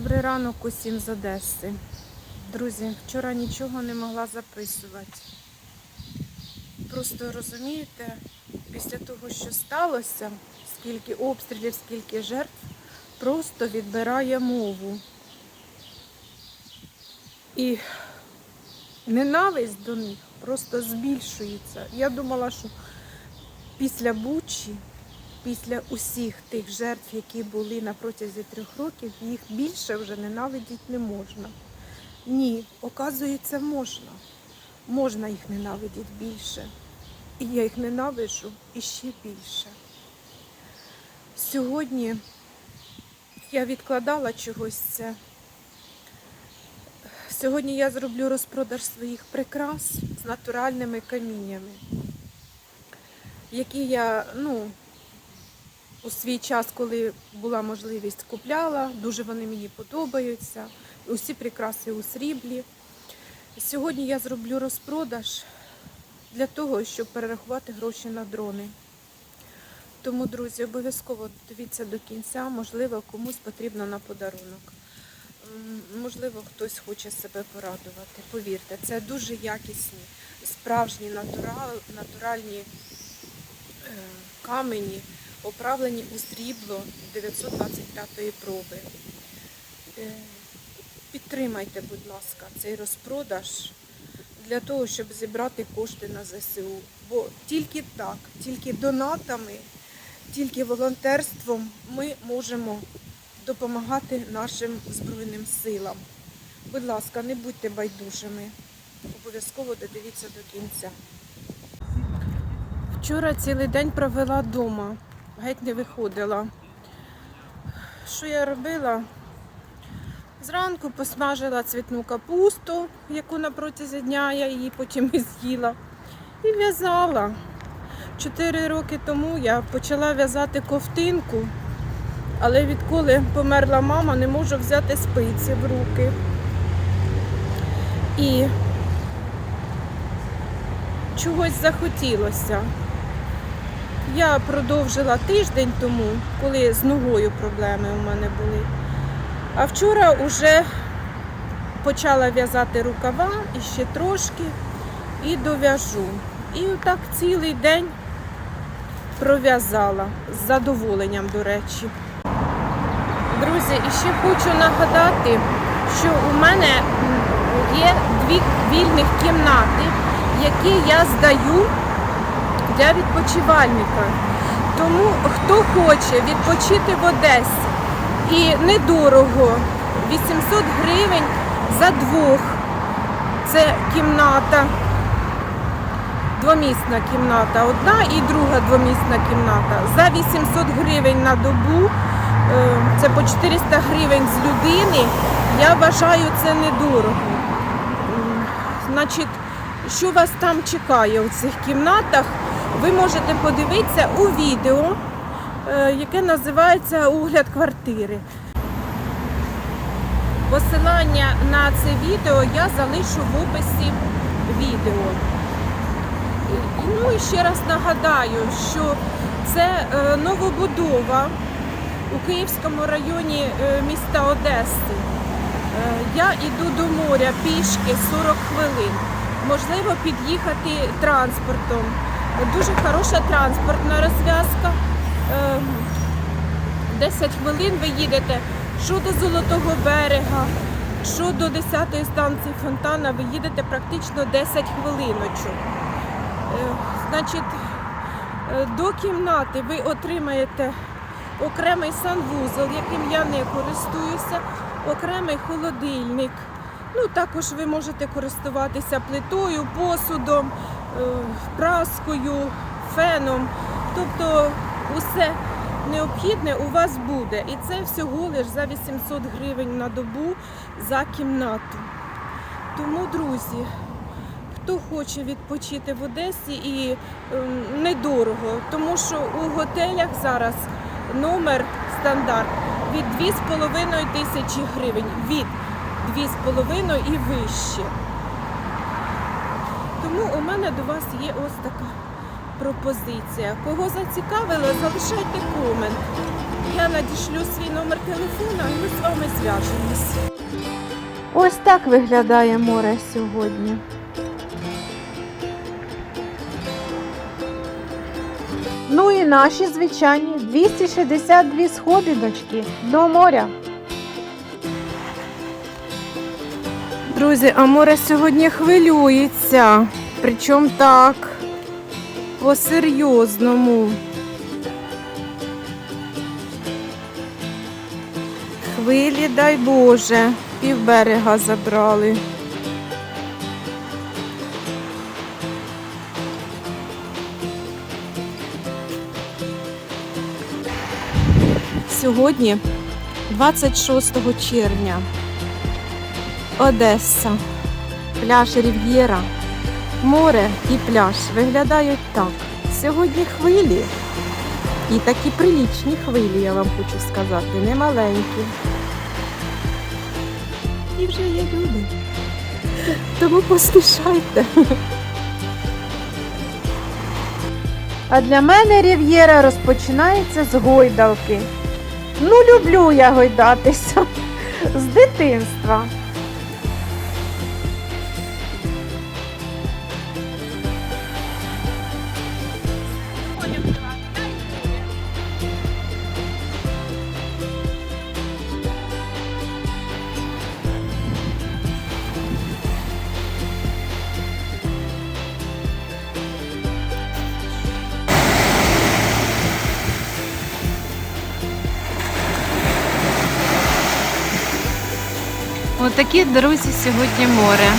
Добрий ранок усім з Одеси. Друзі, вчора нічого не могла записувати. Просто розумієте, після того, що сталося, скільки обстрілів, скільки жертв, просто відбирає мову. І ненависть до них просто збільшується. Я думала, що після Бучі після усіх тих жертв, які були на протязі трьох років, їх більше вже ненавидіти не можна. Ні, оказується, можна. Можна їх ненавидіти більше. І я їх ненавиджу іще більше. Сьогодні я відкладала чогось це. Сьогодні я зроблю розпродаж своїх прикрас з натуральними каміннями, які я, ну, у свій час, коли була можливість, купляла. Дуже вони мені подобаються. Усі прикраси у сріблі. Сьогодні я зроблю розпродаж для того, щоб перерахувати гроші на дрони. Тому, друзі, обов'язково дивіться до кінця, можливо, комусь потрібно на подарунок. Можливо, хтось хоче себе порадувати. Повірте, це дуже якісні, справжні натурал, натуральні е, камені, оправлені у срібло 925 проби. Е, Підтримайте, будь ласка, цей розпродаж для того, щоб зібрати кошти на ЗСУ. Бо тільки так, тільки донатами, тільки волонтерством ми можемо допомагати нашим Збройним силам. Будь ласка, не будьте байдужими. Обов'язково додивіться до кінця. Вчора цілий день провела вдома, геть не виходила. Що я робила? Зранку посмажила цвітну капусту, яку на протязі дня я її потім і з'їла. І в'язала. Чотири роки тому я почала в'язати ковтинку, але відколи померла мама, не можу взяти спиці в руки. І чогось захотілося. Я продовжила тиждень тому, коли з ногою проблеми у мене були. А вчора вже почала в'язати рукава і ще трошки і дов'яжу. І так цілий день пров'язала з задоволенням, до речі. Друзі, і ще хочу нагадати, що у мене є дві вільних кімнати, які я здаю для відпочивальника. Тому хто хоче відпочити в Одесі і недорого, 800 гривень за двох. Це кімната, двомісна кімната одна і друга двомісна кімната. За 800 гривень на добу, е, це по 400 гривень з людини, я вважаю це недорого. Значить, що вас там чекає у цих кімнатах, ви можете подивитися у відео, е, яке називається Огляд квартири. Посилання на це відео я залишу в описі відео. Ну і ще раз нагадаю, що це е, новобудова у Київському районі е, міста Одеси. Я йду до моря пішки 40 хвилин. Можливо, під'їхати транспортом. Дуже хороша транспортна розв'язка. Е, 10 хвилин ви їдете що до Золотого берега, що до 10-ї станції Фонтана, ви їдете практично 10 хвилиночок. Е, Значить, е, до кімнати ви отримаєте окремий санвузол, яким я не користуюся, окремий холодильник. Ну, також ви можете користуватися плитою, посудом, е, праскою, феном. Тобто усе необхідне у вас буде. І це всього лиш за 800 гривень на добу за кімнату. Тому, друзі, хто хоче відпочити в Одесі і ем, недорого, тому що у готелях зараз номер стандарт від 2,5 тисячі гривень. Від 2,5 і вище. Тому у мене до вас є ось така пропозиція. Кого зацікавило, залишайте комент. я надішлю свій номер телефону і ми з вами зв'яжемось. Ось так виглядає море сьогодні. Ну і наші звичайні 262 сходиночки до моря. Друзі, а море сьогодні хвилюється. Причому так по-серйозному. Хвилі, дай Боже, півберега забрали. Сьогодні 26 червня. Одеса. Пляж Рів'єра. Море і пляж виглядають так. Сьогодні хвилі. І такі прилічні хвилі, я вам хочу сказати, не маленькі. І вже є люди. Тому поспішайте. А для мене рів'єра розпочинається з гойдалки. Ну, люблю я гойдатися з дитинства. Отакі, друзі, сьогодні море.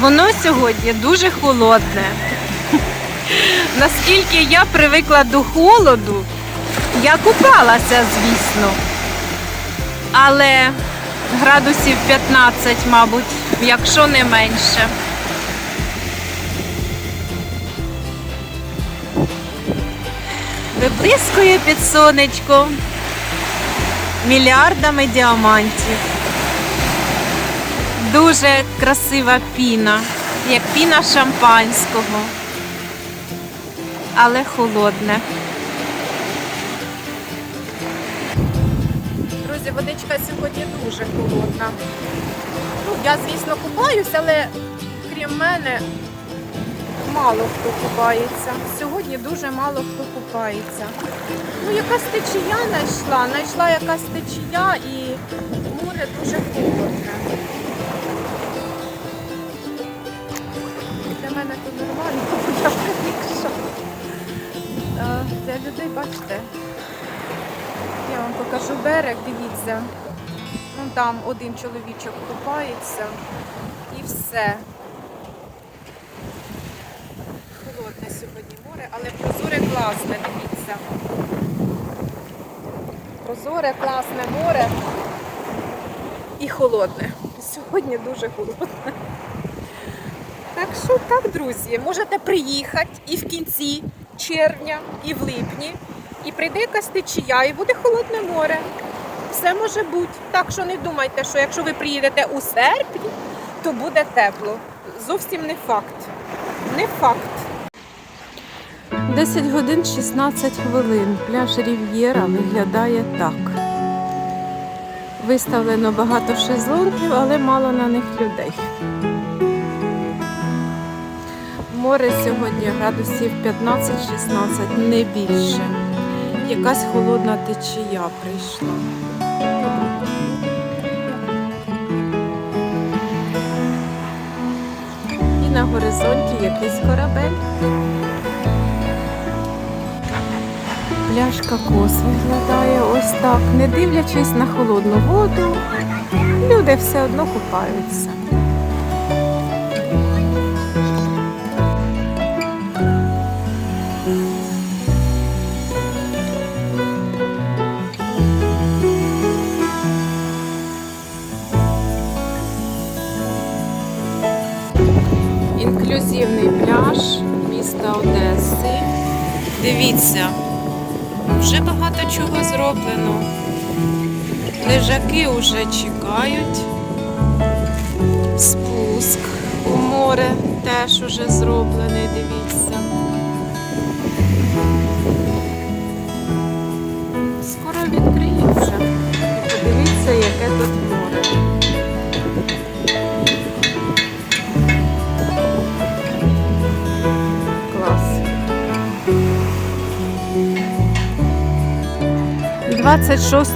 Воно сьогодні дуже холодне. Наскільки я привикла до холоду, я купалася, звісно. Але градусів 15, мабуть, якщо не менше. Виблискує під сонечком мільярдами діамантів. Дуже красива піна, як піна шампанського, але холодне. Друзі, водичка сьогодні дуже холодна. Ну, я, звісно, купаюсь, але крім мене мало хто купається. Сьогодні дуже мало хто купається. Ну, якась течія знайшла, знайшла якась течія і море дуже холодне. Мене то нормально, бо я привикша. А Для людей, бачите, я вам покажу берег, дивіться. Ну там один чоловічок купається і все. Холодне сьогодні море, але прозоре класне, дивіться. Прозоре, класне море і холодне. Сьогодні дуже холодне. Так що так, друзі, можете приїхати і в кінці червня, і в липні, і прийде якась течія, і буде холодне море. Все може бути. Так що не думайте, що якщо ви приїдете у серпні, то буде тепло. Зовсім не факт. Не факт. 10 годин 16 хвилин. Пляж Рів'єра виглядає так. Виставлено багато шезлонгів, але мало на них людей. Море сьогодні градусів 15-16, не більше. Якась холодна течія прийшла. І на горизонті якийсь корабель. Пляж Кокос виглядає ось так. Не дивлячись на холодну воду, люди все одно купаються. Лежаки вже чекають. Спуск у море теж уже зроблений, дивіться. Скоро відкриється. Подивіться, яке тут море. Клас. 26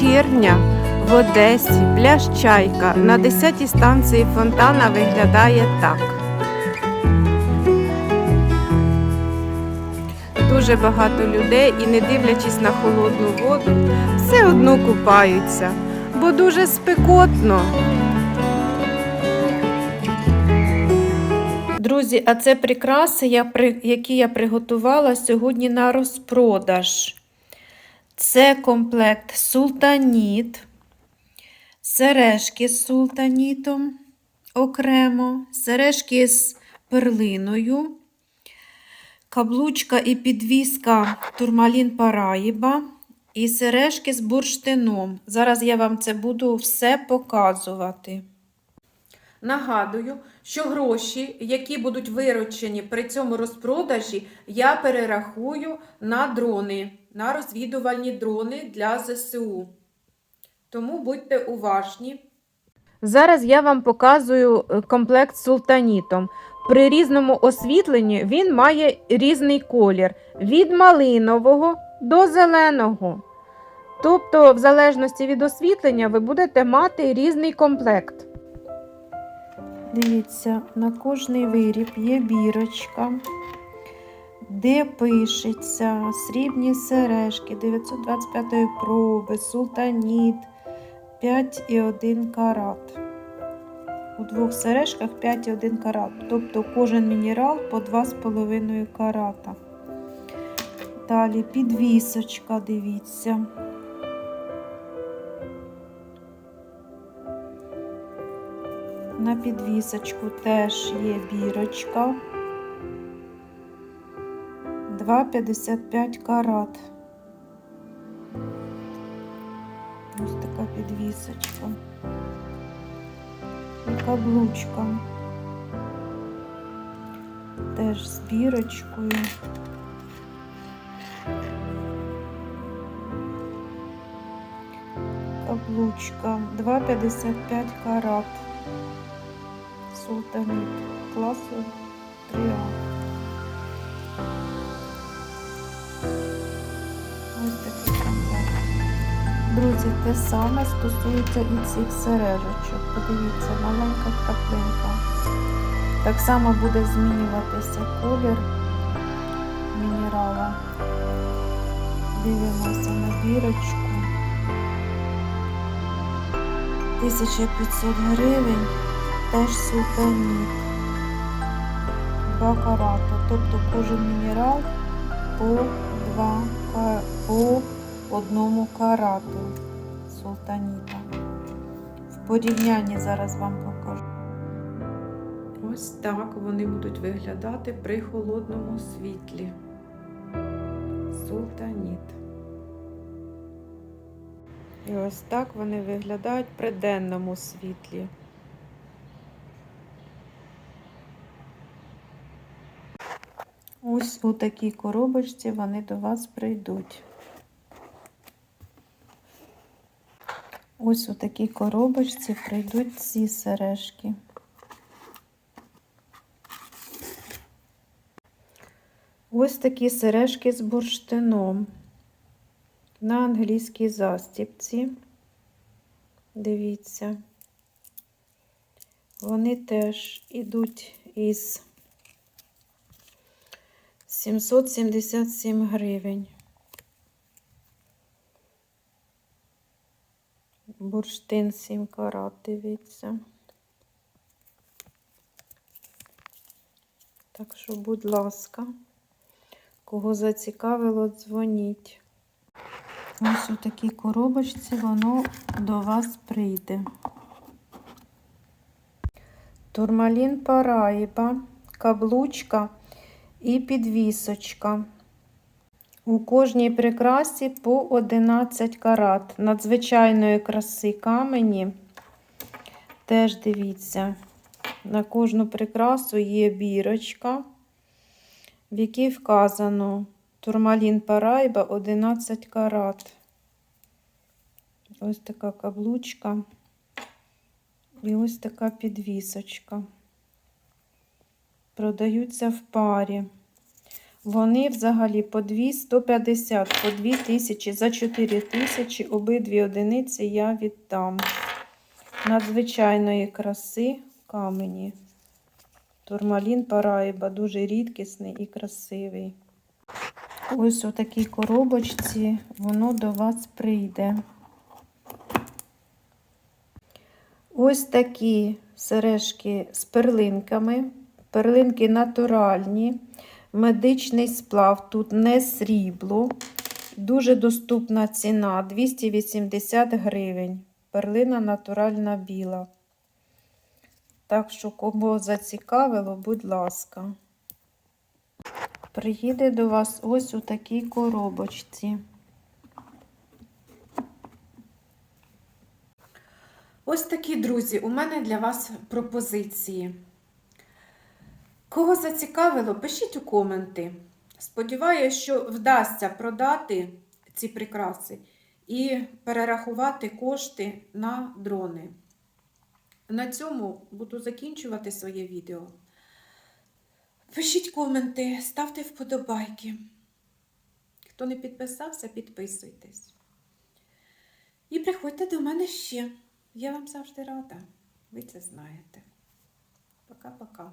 червня в Одесі пляж Чайка на 10-й станції фонтана виглядає так. Дуже багато людей і, не дивлячись на холодну воду, все одно купаються, бо дуже спекотно. Друзі, а це прикраси, які я приготувала сьогодні на розпродаж. Це комплект султаніт, сережки з султанітом окремо, сережки з перлиною, каблучка і підвіска турмалін Параїба і сережки з бурштином. Зараз я вам це буду все показувати. Нагадую, що гроші, які будуть виручені при цьому розпродажі, я перерахую на дрони, на розвідувальні дрони для ЗСУ. Тому будьте уважні. Зараз я вам показую е, комплект з султанітом. При різному освітленні він має різний колір від малинового до зеленого. Тобто, в залежності від освітлення, ви будете мати різний комплект. Дивіться, на кожний виріб є бірочка, де пишеться срібні сережки 925 проби, султаніт 5,1 карат. У двох сережках 5,1 карат. Тобто кожен мінерал по 2,5 карата. Далі підвісочка, дивіться. На підвісочку теж є бірочка. 2,55 карат. Підвісочка. І каблучка. Теж з бірочкою. Каблучка 2,55 карат. Султанит класу 3А. Друзі, те саме стосується і цих сережечок. Подивіться, маленька краплинка. Так само буде змінюватися колір мінерала. Дивимося на бірочку. 1500 гривень теж султаніт. 2 карата. Тобто кожен мінерал по 2 ка- по одному карату султаніта. В порівнянні зараз вам покажу. Ось так вони будуть виглядати при холодному світлі. Султаніт. І ось так вони виглядають при денному світлі. Ось у такій коробочці вони до вас прийдуть. Ось у такій коробочці прийдуть ці сережки. Ось такі сережки з бурштином на англійській застіпці. Дивіться. Вони теж ідуть із 777 гривень. Бурштин 7 карат, дивіться. Так що, будь ласка, кого зацікавило, дзвоніть. Ось у такій коробочці воно до вас прийде. Турмалін Параїба, каблучка і підвісочка. У кожній прикрасі по 11 карат. Надзвичайної краси камені. Теж дивіться, на кожну прикрасу є бірочка, в якій вказано турмалін Парайба 11 карат. ось така каблучка і ось така підвісочка. Продаються в парі. Вони взагалі по 2 150, по 2 тисячі, за 4 тисячі обидві одиниці я віддам. Надзвичайної краси камені. Турмалін параїба, дуже рідкісний і красивий. Ось у такій коробочці воно до вас прийде. Ось такі сережки з перлинками. Перлинки натуральні, медичний сплав, тут не срібло. Дуже доступна ціна 280 гривень. Перлина натуральна біла. Так що, кого зацікавило, будь ласка. Приїде до вас ось у такій коробочці. Ось такі, друзі, у мене для вас пропозиції. Кого зацікавило, пишіть у коменти. Сподіваюся, що вдасться продати ці прикраси і перерахувати кошти на дрони. На цьому буду закінчувати своє відео. Пишіть коменти, ставте вподобайки. Хто не підписався, підписуйтесь. І приходьте до мене ще. Я вам завжди рада. Ви це знаєте. Пока-пока.